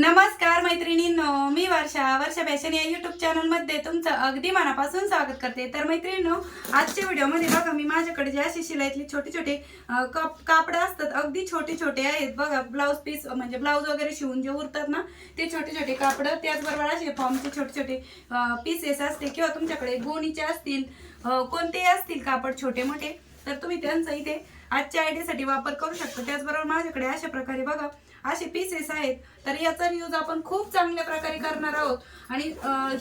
नमस्कार मैत्रिणींनो मी वर्षा. वर्षा फॅशन या युट्यूब चॅनलमध्ये तुमचं अगदी मनापासून स्वागत करते. तर मैत्रिणींनो आजच्या व्हिडिओमध्ये बघा मी माझ्याकडे जे अशी शिलाईतले छोटे छोटे कप कापडं असतात अगदी छोटे छोटे आहेत. बघा ब्लाऊज पीस म्हणजे ब्लाऊज वगैरे शिवून जे उरतात ना ते छोटे छोटे कापडं त्याचबरोबर असे फॉर्मचे छोटे छोटे पीसेस असते किंवा तुमच्याकडे गोणीचे असतील कोणतेही असतील कापड छोटे मोठे तर तुम्ही त्यांचा इथे आजच्या आयडियासाठी वापर करू शकता. त्याचबरोबर माझ्याकडे अशा प्रकारे बघा असे पीसेस आहेत. तर याचा यूज आपण खूप चांगल्या प्रकारे करणार आहोत. आणि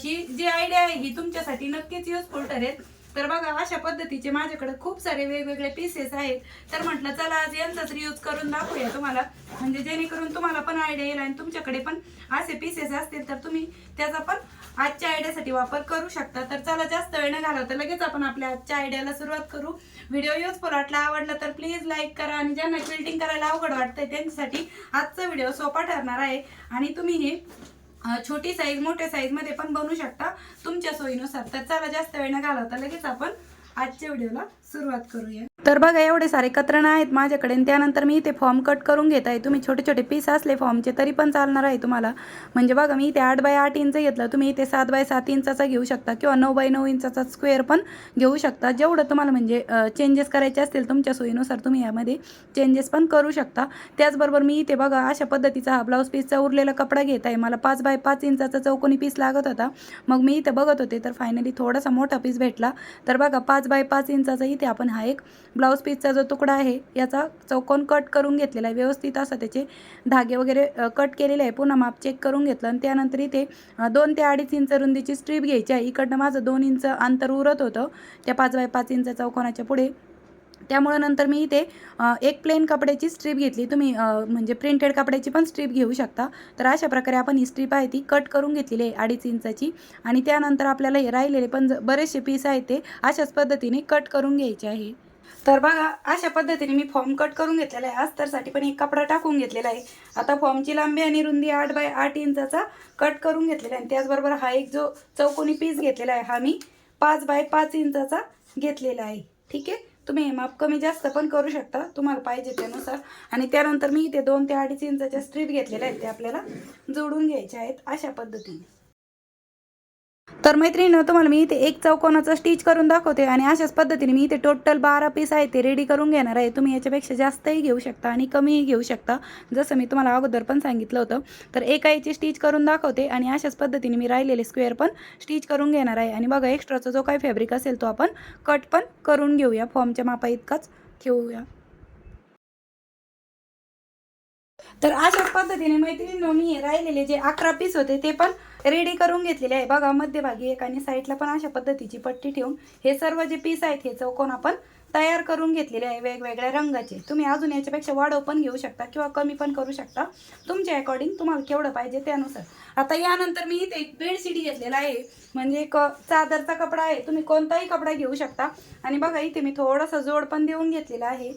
ही जी आयडिया आहे ही तुमच्यासाठी नक्कीच युजफुल ठरेल. तर बघा अशा पद्धतीचे माझ्याकडे खूप सारे वेगवेगळे पीसेस आहेत. तर म्हटलं चला आज यांचाच यूज करून दाखवूया तुम्हाला. म्हणजे जेणेकरून तुम्हाला पण आयडिया येईल आणि तुमच्याकडे पण असे पीसेस असतील तर तुम्ही त्याचा पण आजच्या आयडियासाठी वापर करू शकता. तर चला जास्त वेळ न घालवता लगेच आपण आपल्या आजच्या आयडियाला सुरुवात करू. व्हिडिओ युजफुल वाटला आवडला तर प्लीज लाईक करा आणि ज्यांना क्विल्टिंग करायला अवघड वाटतंय त्यांच्यासाठी आजचा व्हिडिओ सोपा ठरणार आहे. आणि तुम्ही हे छोटी साईज मोठ्या साईजमध्ये पण बनवू शकता तुमच्या सोयीनुसार. तर चला जास्त वेळ न घालवता लगेच आपण आजच्या व्हिडिओला सुरुवात करूया. तर बघा एवढे सारे कत्रण आहेत माझ्याकडे आणि त्यानंतर मी इथे फॉर्म कट करून घेत आहे. तुम्ही छोटे छोटे पीस असले फॉर्मचे तरी पण चालणार आहे तुम्हाला. म्हणजे बघा मी इथे आठ बाय आठ इंच घेतलं. तुम्ही इथे सात बाय सात इंचाचा घेऊ शकता किंवा नऊ बाय नऊ इंचाचा स्क्वेअर पण घेऊ शकता. जेवढं तुम्हाला म्हणजे चेंजेस करायचे असतील तुमच्या सोयीनुसार तुम्ही यामध्ये चेंजेस पण करू शकता. त्याचबरोबर मी इथे बघा अशा पद्धतीचा हा ब्लाऊज पीसचा उरलेला कपडा घेत आहे. मला पाच बाय पाच इंचाचा चौकोनी पीस लागत होता. मग मी इथे बघत होते तर फायनली थोडासा मोठा पीस भेटला. तर बघा पाच बाय पाच इंचाचा इथे आपण हा एक ब्लाऊज पीसचा जो तुकडा आहे याचा चौकोन कट करून घेतलेला आहे. व्यवस्थित असा त्याचे धागे वगैरे कट केलेले आहे. पुन्हा माप चेक करून घेतलं आणि त्यानंतर इथे दोन ते अडीच इंच रुंदीची स्ट्रीप घ्यायची आहे. इकडनं माझं दोन इंच अंतर उरत होतं. त्या पाच बाय पाच इंच चौकोनाच्या पुढे त्यामुळं नंतर मी इथे एक प्लेन कपड्याची स्ट्रीप घेतली. तुम्ही म्हणजे प्रिंटेड कपड्याची पण स्ट्रीप घेऊ शकता. तर अशा प्रकारे आपण ही स्ट्रीप आहे ती कट करून घेतलेली आहे अडीच इंचाची. आणि त्यानंतर आपल्याला हे राहिलेले पण ज- बरेचसे पीस आहेत ते अशाच पद्धतीने कट करून घ्यायचे आहे. तर बघा अशा पद्धतीने मी फॉर्म कट करून घेतलेला आहे. अस्तरसाठी पण एक कपडा टाकून घेतलेला आहे. आता फॉर्मची लांबी आणि रुंदी आठ बाय आठ इंचाचा कट करून घेतलेला आहे. आणि त्याचबरोबर हा एक जो चौकोनी पीस घेतलेला आहे हा मी पाच बाय पाच इंचाचा घेतलेला आहे. ठीक आहे? तुम्ही हे माप कमी जास्त पण करू शकता तुम्हाला पाहिजे त्यानुसार. आणि त्यानंतर मी इथे दोन ते अडीच इंचाच्या स्ट्रीप घेतलेल्या आहेत ते आपल्याला जोडून घ्यायच्या आहेत अशा पद्धतीने. तर मैत्रिणीनं तुम्हाला मी इथे एक चौकोनाचं स्टिच करून दाखवते आणि अशाच पद्धतीने मी इथे टोटल बारा पीस आहे ते रेडी करून घेणार आहे. तुम्ही याच्यापेक्षा जास्तही घेऊ शकता आणि कमीही घेऊ शकता. जसं मी तुम्हाला अगोदर पण सांगितलं होतं तर एका याची स्टिच करून दाखवते आणि अशाच पद्धतीने मी राहिलेले स्क्वेअर पण स्टिच करून घेणार आहे. आणि बघा एक्स्ट्राचा जो काही फॅब्रिक असेल तो आपण कट पण करून घेऊया. फॉर्मच्या मापा इतकाच ठेवूया. तर अशाच पद्धतीने मैत्रिणीनं मी राहिलेले जे अकरा पीस होते ते पण रेडी करून घेतलेले आहे. बघा मध्यभागी एक आणि साईडला पण अशा पद्धतीची पट्टी ठेवून हे सर्व जे पीस आहेत हे चौकोन आपण तयार करून घेतलेले आहे वेगवेगळ्या रंगाचे. तुम्ही अजून याच्यापेक्षा वाढव पण घेऊ शकता किंवा कमी पण करू शकता. तुमच्या अकॉर्डिंग तुम्हाला केवढं पाहिजे त्यानुसार. आता यानंतर मी इथे एक बेडशीट घेतलेला आहे. म्हणजे एक चादरचा कपडा आहे. तुम्ही कोणताही कपडा घेऊ शकता. आणि बघा इथे मी थोडासा जोड पण देऊन घेतलेला आहे.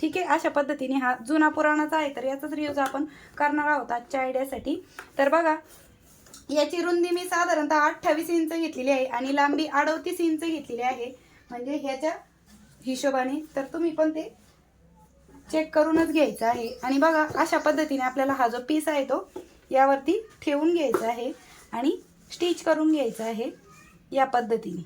ठीक आहे अशा पद्धतीने हा जुना पुराणाचा आहे तर याचाच रियूज आपण करणार आहोत आजच्या आयडियासाठी तर बघा याची रुंदी मी साधारणतः अठ्ठावीस इंच घेतलेली आहे आणि लांबी अडतीस इंच घेतलेली आहे. म्हणजे ह्याच्या हिशोबाने तर तुम्ही पण ते चेक करूनच घ्यायचं आहे. आणि बघा अशा पद्धतीने आपल्याला हा जो पीस आहे तो यावरती ठेवून घ्यायचा आहे आणि स्टिच करून घ्यायचा आहे या पद्धतीने.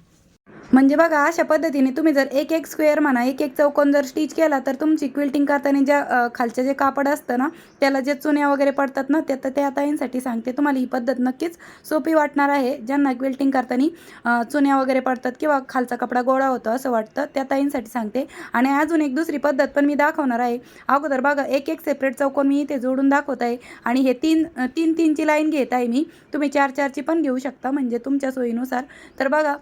म्हणजे बघा अशा पद्धतीने तुम्ही जर एक एक स्क्वेअर म्हणा एक एक चौकोन जर स्टिच केला तर तुमची क्विल्टिंग करताना ज्या खालचं जे कापड असतं ना त्याला जे चुन्या वगैरे पडतात ना त्या तर त्या ताईंसाठी सांगते. तुम्हाला ही पद्धत नक्कीच सोपी वाटणार आहे. ज्यांना क्विल्टिंग करताना चुन्या वगैरे पडतात किंवा खालचा कपडा गोळा होतो असं वाटतं त्या ताईंसाठी सांगते. आणि अजून एक दुसरी पद्धत पण मी दाखवणार आहे. अगोदर बघा एक एक सेपरेट चौकोन मी इथे जोडून दाखवत आहे. आणि हे तीन तीन तीनची लाईन घेत आहे मी. तुम्ही चार चारची पण घेऊ शकता म्हणजे तुमच्या सोयीनुसार. तर बघा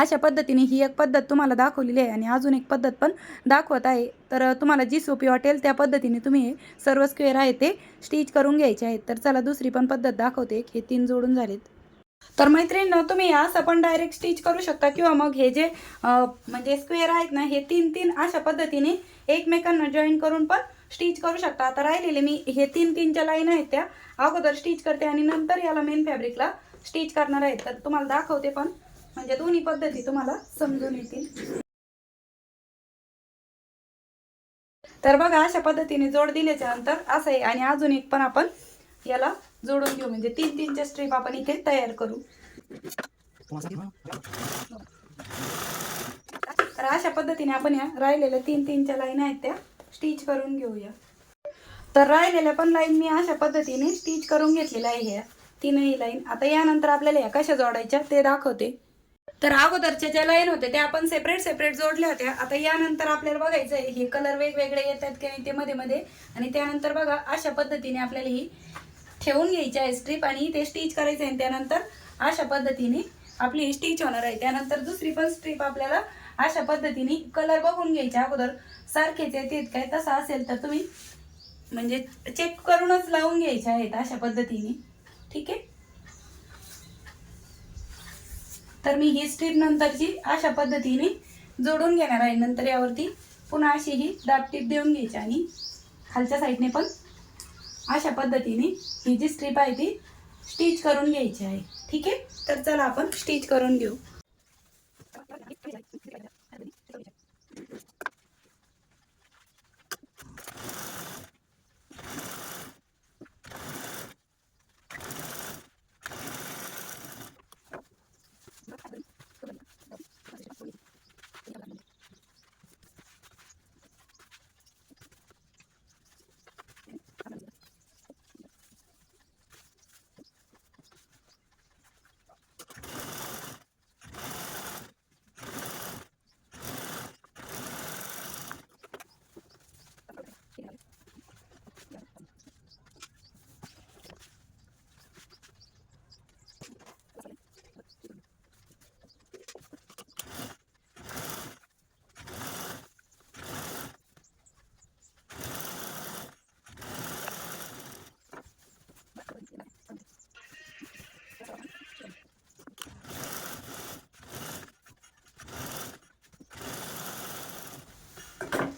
अशा पद्धतीने ही एक पद्धत तुम्हाला दाखवलेली आहे आणि अजून एक पद्धत पण दाखवत आहे. तर तुम्हाला जी सोपी वाटेल त्या पद्धतीने तुम्ही हे सर्व स्क्वेअर आहे ते स्टिच करून घ्यायचे आहेत. तर चला दुसरी पण पद्धत दाखवते. हे तीन जोडून झालेत. तर मैत्रिणींनो तुम्ही असं पण डायरेक्ट स्टिच करू शकता किंवा मग हे जे म्हणजे स्क्वेअर आहेत ना हे तीन तीन अशा पद्धतीने एकमेकांना जॉईन करून पण स्टिच करू शकता. आता राहिलेले मी हे तीन तीनच्या लाईन आहेत त्या. अगोदर स्टिच करते आणि नंतर याला मेन फॅब्रिकला स्टिच करणार आहेत. तर तुम्हाला दाखवते पण. म्हणजे दोन्ही पद्धती तुम्हाला समजून येतील. तर बघा अशा पद्धतीने जोड दिल्याच्या नंतर असं आहे. आणि अजून एक पण आपण याला जोडून घेऊ. म्हणजे तीन तीनच्या स्ट्रीप आपण इथे तयार करू. तर अशा पद्धतीने आपण या राहिलेल्या तीन तीनच्या लाईन आहेत त्या स्टिच करून घेऊया. तर राहिलेल्या पण लाईन मी अशा पद्धतीने स्टिच करून घेतलेल्या आहे ह्या. तीनही लाईन आता यानंतर आपल्याला या कशा जोडायच्या ते दाखवते. तर अगोदरच्या ज्या लाईन होत्या त्या आपण सेपरेट सेपरेट जोडल्या होत्या. आता यानंतर आपल्याला बघायचं आहे हे कलर वेगवेगळे येतात की नाही ते मध्ये मध्ये आणि त्यानंतर बघा अशा पद्धतीने आपल्याला ही ठेवून घ्यायची आहे स्ट्रीप आणि ते स्टिच करायचं आहे. आणि त्यानंतर अशा पद्धतीने आपली स्टिच होणार आहे. त्यानंतर दुसरी पण स्ट्रीप आपल्याला अशा पद्धतीने कलर बघून घ्यायचे. अगोदर सारखेच येतात काय तसं असेल तर तुम्ही म्हणजे चेक करूनच लावून घ्यायचे आहेत अशा पद्धतीने. ठीक आहे? तर मी ही स्ट्रीप नंतरची अशा पद्धतीने जोडून घेणार आहे. नंतर यावरती पुन्हा अशी ही दाब टीप देऊन घ्यायची आणि खालच्या साईडने पण अशा पद्धतीने ही जी स्ट्रीप आहे ती स्टिच करून घ्यायची आहे. ठीक आहे? तर चला आपण स्टिच करून घेऊ.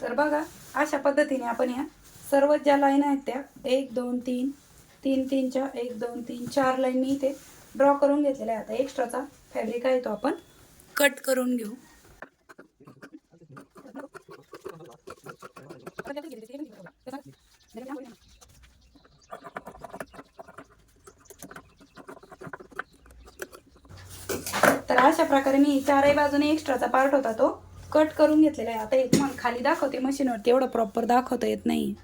तर बघा अशा पद्धतीने आपण या सर्व ज्या लाईन आहेत त्या एक दोन तीन तीन तीनच्या एक दोन तीन चार लाईन मी इथे ड्रॉ करून घेतलेल्या आहे आता एक्स्ट्राचा फॅब्रिक आहे तो आपण कट करून घेऊ. तर अशा प्रकारे मी चारही बाजूने एक्स्ट्राचा पार्ट होता तो कट करून घेतलेला आहे. आता एक खाली दाखवते मशीनवरती एवढं प्रॉपर दाखवता येत नाही.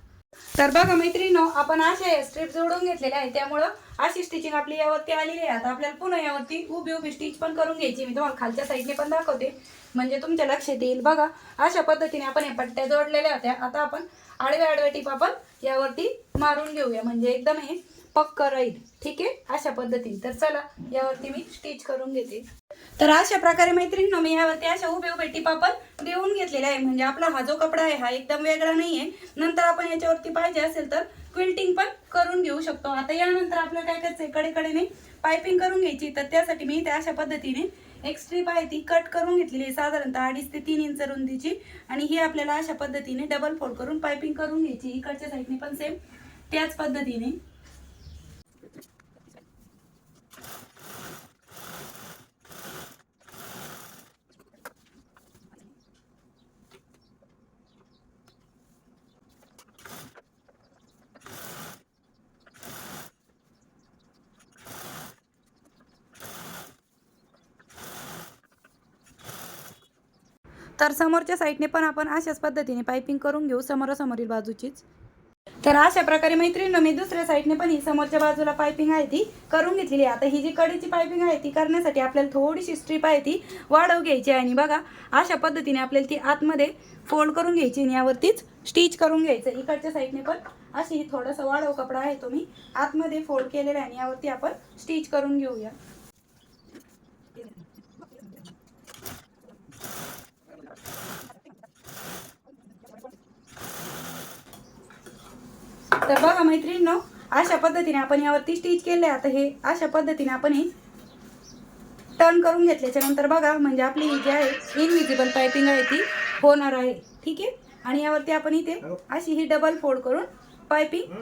तर बघा मैत्रिणीनो आपण अशा स्ट्रीप जोडून घेतलेल्या आहे. त्यामुळं अशी स्टिचिंग आपली यावरती आलेली आहे. आता आपल्याला पुन्हा यावरती उभी उभी स्टिच पण करून घ्यायची मी तुम्हाला खालच्या साईडने पण दाखवते. म्हणजे तुमच्या लक्षात येईल. बघा अशा पद्धतीने आपण या पट्ट्या जोडलेल्या होत्या. आता आपण आडव्या आडव्या टीप आपण यावरती मारून घेऊया. म्हणजे एकदम हे पक्क राहील ठीक आहे? अशा पद्धतीने. तर चला यावरती मी स्टिच करून घेते. तर अशा प्रकारे मैत्रिणी मी यावरती अशा उभे उभे टिप पण देऊन घेतलेले आहे. म्हणजे आपला हा जो कपडा आहे हा एकदम वेगळा नाही आहे नंतर आपण याच्यावरती पाहिजे असेल तर क्विल्टिंग पण करून घेऊ शकतो. आता यानंतर आपल्याला काय करायचं आहे कडेकडेने पायपिंग करून घ्यायची. तर त्यासाठी मी त्या अशा पद्धतीने एक स्ट्रीप आहे ती कट करून घेतलेली आहे. साधारणतः अडीच ते तीन इंच रुंदीची. आणि ही आपल्याला अशा पद्धतीने डबल फोल्ड करून पायपिंग करून घ्यायची. इकडच्या साईडने पण सेम त्याच पद्धतीने. तर समोरच्या साईडने पण आपण अशाच पद्धतीने पायपिंग करून घेऊ समोरासमोरील बाजूचीच. तर अशा प्रकारे मैत्रिणीनं मी दुसऱ्या साईडने पण ही समोरच्या बाजूला पायपिंग आहे ती करून घेतलेली आता ही जी कडेची पायपिंग आहे ती करण्यासाठी आपल्याला थोडीशी स्ट्रीप आहे ती वाढव घ्यायची आहे. आणि बघा अशा पद्धतीने आपल्याला ती आतमध्ये फोल्ड करून घ्यायची आणि यावरतीच स्टिच करून घ्यायचं. इकडच्या साईडने पण अशी ही थोडासा वाढव कपडा आहे तो मी आतमध्ये फोल्ड केलेला आहे आणि यावरती आपण स्टिच करून घेऊया. तर बघा मैत्रिणींनो अशा पद्धतीने आपण यावरती स्टिच केले. आता हे अशा पद्धतीने आपण हे टर्न करून घेतल्याच्या नंतर बघा म्हणजे आपली ही जी आहे इनविजिबल पायपिंग आहे ती होणार आहे. ठीक आहे? आणि यावरती आपण इथे अशी ही डबल फोल्ड करून पायपिंग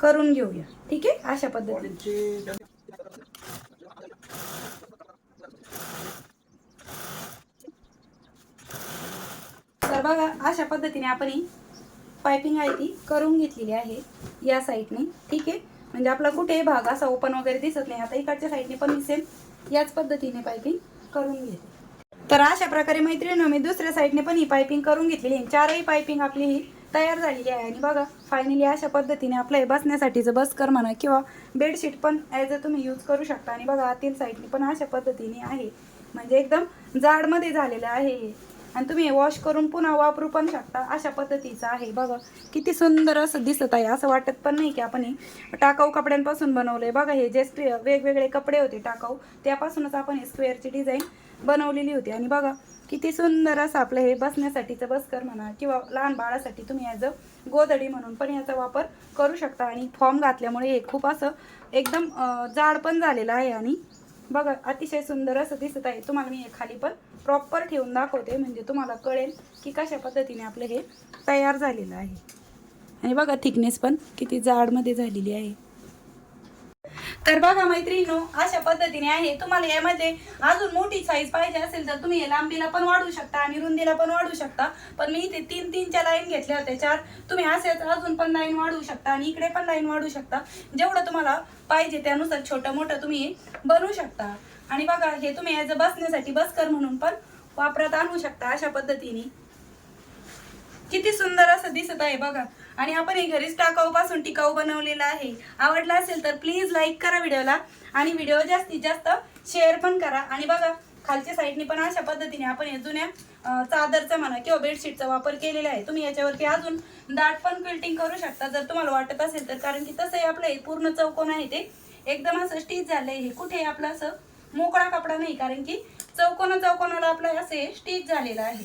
करून घेऊया. ठीक आहे? अशा पद्धतीने. तर बघा अशा पद्धतीने आपण ही पायपिंग आहे ती करून घेतलेली आहे या साईडने ठीक आहे? म्हणजे आपला कुठेही भाग असा ओपन वगैरे दिसत नाही. आता इकडच्या साईडने पण दिसेल याच पद्धतीने पायपिंग करून घेते. तर अशा प्रकारे मैत्रिणी मी दुसऱ्या साईडने पण ही पायपिंग करून घेतलेली आहे. चारही पायपिंग आपली ही तयार झालेली आहे. आणि बघा फायनली अशा पद्धतीने आपलं हे बसण्यासाठीचं बसकर म्हणा किंवा बेडशीट पण ॲज अ तुम्ही यूज करू शकता. आणि बघा आतील साईडने पण अशा पद्धतीने आहे. म्हणजे एकदम जाडमध्ये झालेलं आहे आणि तुम्ही वॉश करून पुन्हा वापरू पण शकता. अशा पद्धतीचं आहे. बघा किती सुंदर असं दिसत आहे. असं वाटत पण नाही की आपण हे टाकाऊ कपड्यांपासून बनवलंय. बघा हे जे वेगवेगळे कपडे होते टाकाऊ त्यापासूनच आपण हे स्क्वेअरची डिझाईन बनवलेली होती. आणि बघा किती सुंदर असं आपलं हे बसण्यासाठीचं बसकर म्हणा किंवा लहान बाळासाठी तुम्ही ॲज अ गोदडी म्हणून पण याचा वापर करू शकता. आणि फॉर्म घातल्यामुळे हे खूप असं एकदम जाड पण झालेलं आहे. आणि बघा अतिशय सुंदर असं दिसत आहे. तुम्हाला मी हे खाली पण प्रॉपर ठेवून दाखवते. म्हणजे तुम्हाला कळेल की कशा पद्धतीने आपलं हे तयार झालेलं आहे. आणि बघा थिकनेस पण किती जाडमध्ये झालेली आहे. तर बघा मैत्रिणीनो अशा पद्धतीने आहे. तुम्हाला यामध्ये अजून मोठी साईज पाहिजे असेल तर तुम्ही हे लांबीला पण वाढवू शकता आणि रुंदीला पण वाढवू शकता. पण मी इथे तीन तीनच्या लाईन घेतल्या होत्या चार. तुम्ही असेच अजून पण लाईन वाढवू शकता आणि इकडे पण लाईन वाढवू शकता. जेवढं तुम्हाला पाहिजे त्यानुसार छोटं मोठं तुम्ही बनवू शकता. आणि बघा हे तुम्ही ॲज अ बसण्यासाठी बसकर म्हणून पण वापरात आणू शकता अशा पद्धतीने. किती सुंदर असं दिसत आहे बघा. आणि आपण हे घरीच टाकाऊपासून टिकाऊ बनवलेलं आहे. आवडला असेल तर प्लीज लाईक करा व्हिडिओला आणि व्हिडिओ जास्तीत जास्त शेअर पण करा. आणि बघा खालच्या साईडने पण अशा पद्धतीने आपण हे जुन्या चादरचा म्हणा किंवा बेडशीटचा वापर केलेला आहे. तुम्ही याच्यावरती अजून दाट पण क्विल्टिंग करू शकता. जर तुम्हाला वाटत असेल तर कारण की तसंही आपलं हे पूर्ण चौकोन आहे ते. एकदम असं स्टिच आहे हे कुठे आपलं असं मोकळा कपडा नाही कारण की चौकोना चौकोनाला आपलं असे स्टिच झालेलं आहे.